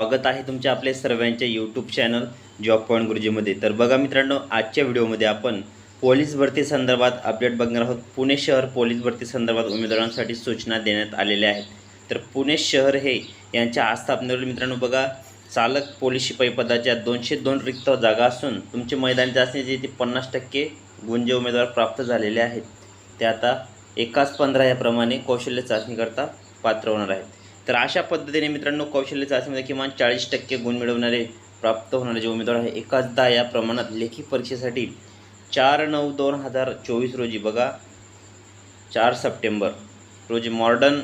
स्वागत आहे तुमच्या आपल्या सर्वांच्या यूट्यूब चॅनल जॉब पॉईंट गुरुजीमध्ये. तर बघा मित्रांनो आजच्या व्हिडिओमध्ये आपण पोलीस भरती संदर्भात अपडेट बघणार आहोत. पुणे शहर पोलीस भरती संदर्भात उमेदवारांसाठी सूचना देण्यात आलेल्या आहेत. तर पुणे शहर हे यांच्या आस्थापनेवर मित्रांनो बघा चालक पोलीस शिपाई पदाच्या दोनशे दोन रिक्त जागा असून तुमचे मैदानी चाचणीचे ते पन्नास टक्के गुंजे उमेदवार प्राप्त झालेले आहेत. ते आता एकाच पंधरा याप्रमाणे कौशल्य चाचणीकरता पात्र होणार आहेत. तर अशा पद्धतीने मित्रांनो कौशल्य चाचणीमध्ये किमान चाळीस टक्के गुण मिळवणारे प्राप्त होणारे जे उमेदवार आहे एकाचदा या प्रमाणात लेखी परीक्षेसाठी चार नऊ दोन हजार चोवीस रोजी बघा चार सप्टेंबर रोजी modern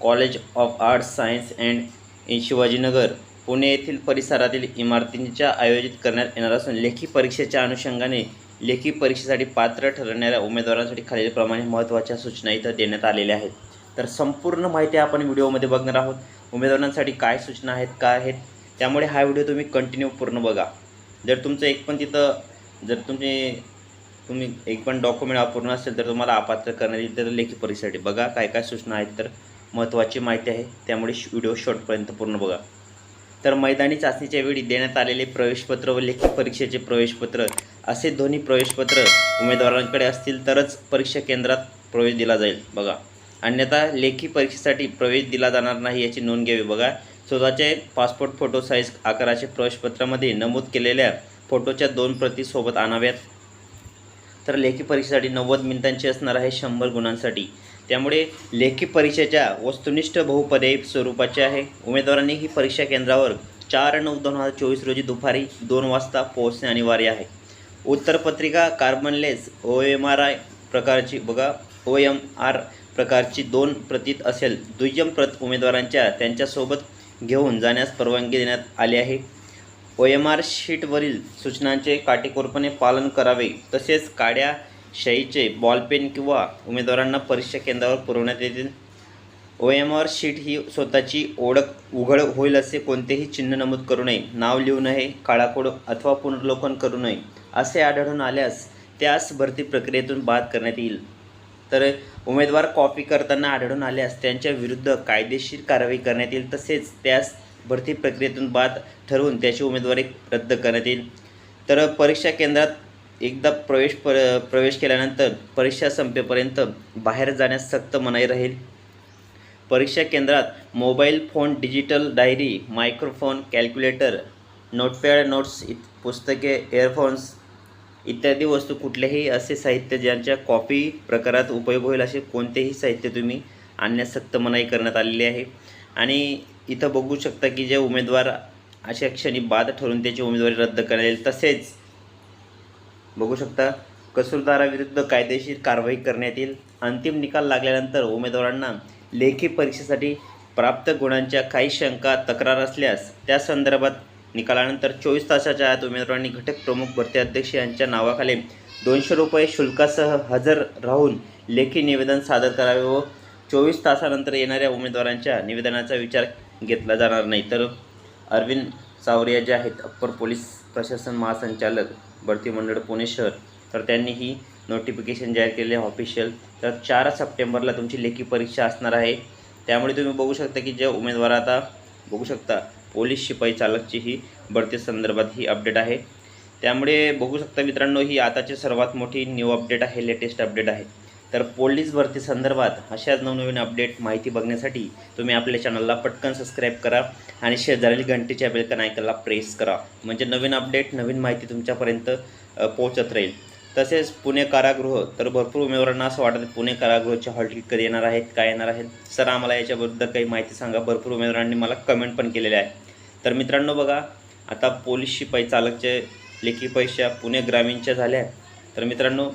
college of arts science and in Shivajinagar Pune येथील परिसरातील इमारतींच्या आयोजित करण्यात येणार असून लेखी परीक्षेच्या अनुषंगाने लेखी परीक्षेसाठी पात्र ठरणाऱ्या उमेदवारांसाठी खालीलप्रमाणे महत्त्वाच्या सूचना इथं देण्यात आलेल्या आहेत. तर संपूर्ण माहिती आपण व्हिडिओमध्ये बघणार आहोत. उमेदवारांसाठी काय सूचना आहेत काय आहेत त्यामुळे हा व्हिडिओ तुम्ही कंटिन्यू पूर्ण बघा. जर तुमचं एक पण तिथं जर तुमचे तुम्ही एक पण डॉक्युमेंट अपूर्ण असेल तर तुम्हाला अपात्र करण्यात येईल तर लेखी परीक्षेसाठी बघा काय काय सूचना आहेत तर महत्त्वाची माहिती आहे. त्यामुळे व्हिडिओ शॉर्टपर्यंत पूर्ण बघा. तर मैदानी चाचणीच्या वेळी देण्यात आलेले प्रवेशपत्र व लेखी परीक्षेचे प्रवेशपत्र असे दोन्ही प्रवेशपत्र उमेदवारांकडे असतील तरच परीक्षा केंद्रात प्रवेश दिला जाईल. बघा. अन्यथा लेखी परीक्षेसाठी प्रवेश दिला जाणार नाही याची नोंद घ्यावी. बघा स्वतःचे पासपोर्ट फोटो साईज आकाराचे प्रवेशपत्रामध्ये नमूद केलेल्या फोटोच्या दोन प्रती सोबत आणाव्यात. तर लेखी परीक्षेसाठी नव्वद मिनिटांची असणार आहे शंभर गुणांसाठी. त्यामुळे लेखी परीक्षेच्या वस्तुनिष्ठ बहुपर्यायी स्वरूपाचे आहे. उमेदवारांनी ही परीक्षा केंद्रावर चार नऊ दोन हजार चोवीस रोजी दुपारी दोन वाजता पोहोचणे अनिवार्य आहे. उत्तरपत्रिका carbonless O M R I प्रकारची बघा ओ एम आर प्रकारची दोन प्रतीत असेल. दुय्यम प्रत उमेदवारांच्या त्यांच्यासोबत घेऊन जाण्यास परवानगी देण्यात आली आहे. ओ एम आर शीटवरील सूचनांचे काटेकोरपणे पालन करावे. तसेच काड्या शाईचे बॉलपेन किंवा उमेदवारांना परीक्षा केंद्रावर पुरवण्यात येतील. ओ एम आर शीट ही स्वतःची ओळख उघड होईल असे कोणतेही चिन्ह नमूद करू नये. नाव लिहू नये काळाकोड अथवा पुनर्लोकन करू नये असे आढळून आल्यास त्यास भरती प्रक्रियेतून बाद करण्यात येईल. तर उमेदवार कॉपी करताना आढळून आल्यास त्यांच्या विरुद्ध कायदेशीर कारवाई करण्यात येईल तसेच त्यास भरती प्रक्रियेतून बाद ठरवून त्याची उमेदवारी रद्द करण्यात येईल. तर परीक्षा केंद्रात एकदा प्रवेश पर प्रवेश केल्यानंतर परीक्षा संपेपर्यंत बाहेर जाण्यास सक्त मनाई राहील. परीक्षा केंद्रात mobile phone digital diary microphone calculator notepad notes इत पुस्तके एअरफोन्स इत्यादी वस्तू कुठल्याही असे साहित्य ज्यांच्या कॉपी प्रकारात उपयोग होईल असे कोणतेही साहित्य तुम्ही आणण्यास सक्त मनाई करण्यात आलेली आहे. आणि इथं बघू शकता की जे उमेदवार अशा क्षणी बाद ठरून त्याची उमेदवारी रद्द करण्यात येईल. तसेच बघू शकता कसूरदाराविरुद्ध कायदेशीर कारवाई करण्यात येईल. अंतिम निकाल लागल्यानंतर उमेदवारांना लेखी परीक्षेसाठी प्राप्त गुणांच्या काही शंका तक्रार असल्यास त्या संदर्भात निकालानंतर चोवीस तासाच्या आत उमेदवारांनी घटक प्रमुख भरती अध्यक्ष यांच्या नावाखाली दोनशे रुपये शुल्कासह हजर राहून लेखी निवेदन सादर करावे व चोवीस तासानंतर येणाऱ्या उमेदवारांच्या निवेदनाचा विचार घेतला जाणार नाही. तर अरविंद सावरिया जे आहेत अप्पर पोलीस प्रशासन महासंचालक भरती मंडळ पुणे शहर तर त्यांनी ही नोटिफिकेशन जाहीर केले ऑफिशियल तर चार सप्टेंबरला तुमची लेखी परीक्षा असणार आहे. त्यामुळे तुम्ही बघू शकता की जे उमेदवार आता बघू शकता पोलीस शिपाई चालकची ही भरती संदर्भात ही अपडेट आहे. त्यामुळे बघू शकता मित्रांनो ही आताची सर्वात मोठी न्यू अपडेट आहे लेटेस्ट अपडेट आहे. तर पोलीस भरती संदर्भात अशाच नवनवीन अपडेट माहिती बघण्यासाठी तुम्ही आपल्या चॅनलला पटकन सबस्क्राईब करा आणि शेजारील घंटेच्या बेलकन आयकनला प्रेस करा. म्हणजे नवीन अपडेट नवीन माहिती तुमच्यापर्यंत पोहोचत राहील. तसेच पुणे कारागृह तर भरपूर उमेदवारांना असं वाटतं पुणे कारागृहाचे हॉल कधी येणार आहेत काय येणार आहेत? सर आम्हाला याच्याबद्दल काही माहिती सांगा. भरपूर उमेदवारांनी मला कमेंट पण केलेले आहे तर मित्रांनो बघा आता पोलीस शिपाई चालकचे लेखी परीक्षा पुणे ग्रामीणच्या झाल्या तर मित्रांनो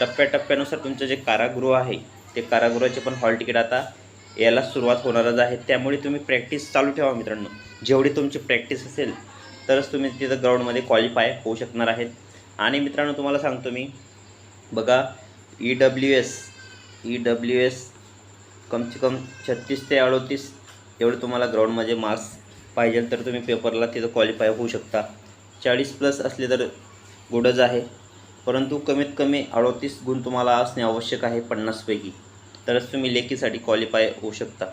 टप्प्याटप्प्यानुसार तुमचं जे कारागृह आहे ते कारागृहाचे पण हॉल तिकीट आता यायला सुरुवात होणारच आहे. त्यामुळे तुम्ही प्रॅक्टिस चालू ठेवा मित्रांनो. जेवढी तुमची प्रॅक्टिस असेल तरच तुम्ही तिथं ग्राउंडमध्ये क्वालिफाय होऊ शकणार आहेत. आणि मित्रांनो तुम्हाला सांगतो मी बघा E W S E W S कमसे कम छत्तीस ते अडोतीस एवढे तुम्हाला ग्राउंडमध्ये मार्क्स पाहिजे तर तुम्ही पेपरला तिथं क्वालिफाय होऊ शकता. चाळीस प्लस असले तर गुडच आहे. परंतु कमीत कमी अडतीस गुण तुम्हाला असणे आवश्यक आहे पन्नासपैकी तरच तुम्ही लेखीसाठी क्वालिफाय होऊ शकता.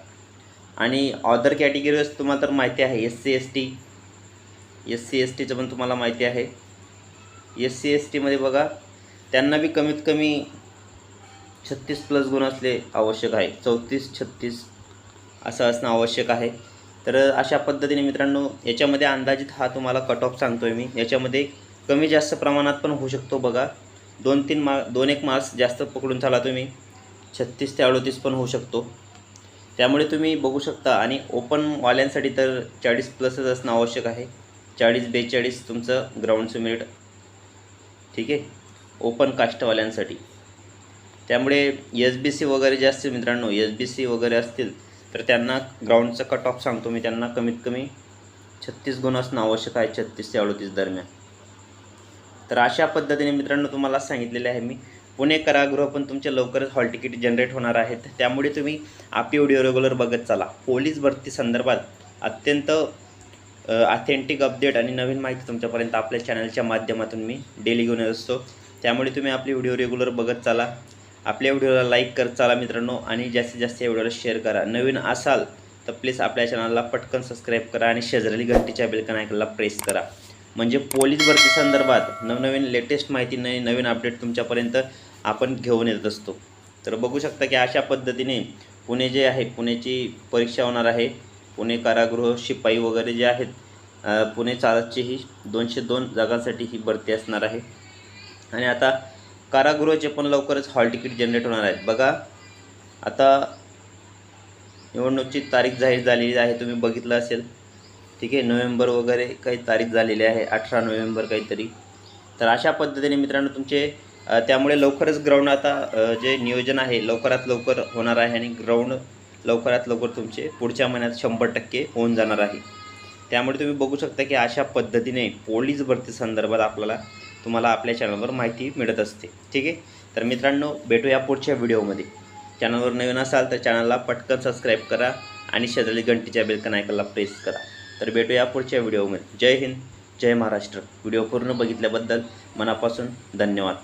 आणि ऑदर कॅटेगरीज तुम्हाला तर माहिती आहे S C S T S C S टीचं पण तुम्हाला माहिती आहे. एस सी एस टीमध्ये बघा त्यांना बी कमीत कमी छत्तीस प्लस गुण असले आवश्यक आहे. चौतीस छत्तीस असं असणं आवश्यक आहे. तर अशा पद्धतीने मित्रांनो याच्यामध्ये अंदाजित हा तुम्हाला कट ऑफ सांगतो आहे मी. याच्यामध्ये कमी जास्त प्रमाणात पण होऊ शकतो बघा. दोन तीन मा दोन एक मार्क्स जास्त पकडून चाला तुम्ही छत्तीस ते अडोतीस पण होऊ शकतो. त्यामुळे तुम्ही बघू शकता आणि ओपनवाल्यांसाठी तर चाळीस प्लसच असणं आवश्यक आहे. चाळीस बेचाळीस तुमचं ग्राउंडचं मिनिट ठीक आहे? ओपन कास्टवाल्यांसाठी त्यामुळे एस बी सी वगैरे जे असतील मित्रांनो एस बी सी वगैरे असतील तर त्यांना ग्राउंडचं कट ऑफ सांगतो मी. त्यांना कमीत कमी छत्तीस गुण असणं आवश्यक आहे छत्तीस ते अडतीस दरम्यान. तर अशा पद्धतीने मित्रांनो तुम्हाला सांगितलेले आहे मी. पुणे कारागृह पण तुमचे लवकरच हॉल तिकीट जनरेट होणार आहेत. त्यामुळे तुम्ही आपली व्हिडिओ रेग्युलर बघत चाला. पोलीस भरती संदर्भात अत्यंत ऑथेंटिक अपडेट आणि नवीन माहिती तुमच्यापर्यंत आपल्या चॅनलच्या माध्यमातून मी डेली घेऊन येत असतो. त्यामुळे तुम्ही आपली व्हिडिओ रेग्युलर बघत चाला. आपल्या व्हिडिओला लाईक करत चाला मित्रांनो आणि जास्तीत जास्त या व्हिडिओला शेअर करा. नवीन असाल तर प्लीज आपल्या चॅनलला पटकन सबस्क्राईब करा आणि शेजारी घंटीच्या बेलकन ऐकायला प्रेस करा. म्हणजे पोलीस भरती संदर्भात नवनवीन लेटेस्ट माहिती नाही नवीन अपडेट तुमच्यापर्यंत आपण घेऊन येत असतो. तर बघू शकता की अशा पद्धतीने पुणे जे आहे पुण्याची परीक्षा होणार आहे. पुणे कारागृह शिपाई वगैरे जे आहेत पुणे चालकची ही दोनशे दोन जागांसाठी ही भरती असणार आहे. आणि आता कारागृहाचे पण लवकरच हॉल तिकीट जनरेट होणार आहेत. बघा आता निवडणुकीची तारीख जाहीर झालेली आहे तुम्ही बघितलं असेल. ठीक आहे नोव्हेंबर वगैरे काही तारीख झालेली आहे अठरा नोव्हेंबर काहीतरी. तर अशा पद्धतीने मित्रांनो तुमचे त्यामुळे लवकरच ग्राउंड आता जे नियोजन आहे लवकरात लवकर होणार आहे आणि ग्राउंड लवकरात लवकर तुमचे पुढच्या महिन्यात शंभर टक्के होऊन जाणार आहे. त्यामुळे तुम्ही बघू शकता की अशा पद्धतीने पोलीस भरती संदर्भात आपल्याला तुम्हाला आपल्या चॅनलवर माहिती मिळत असते. ठीक आहे? तर मित्रांनो भेटूया पुढच्या व्हिडिओमध्ये चॅनलवर नवीन असाल तर चॅनलला पटकन सबस्क्राईब करा आणि शेजारी घंटीच्या बेलकन ऐकायला प्रेस करा. तर भेटूया पुढच्या व्हिडिओमध्ये जय हिंद जय महाराष्ट्र. व्हिडिओ पूर्ण बघितल्याबद्दल मनापासून धन्यवाद.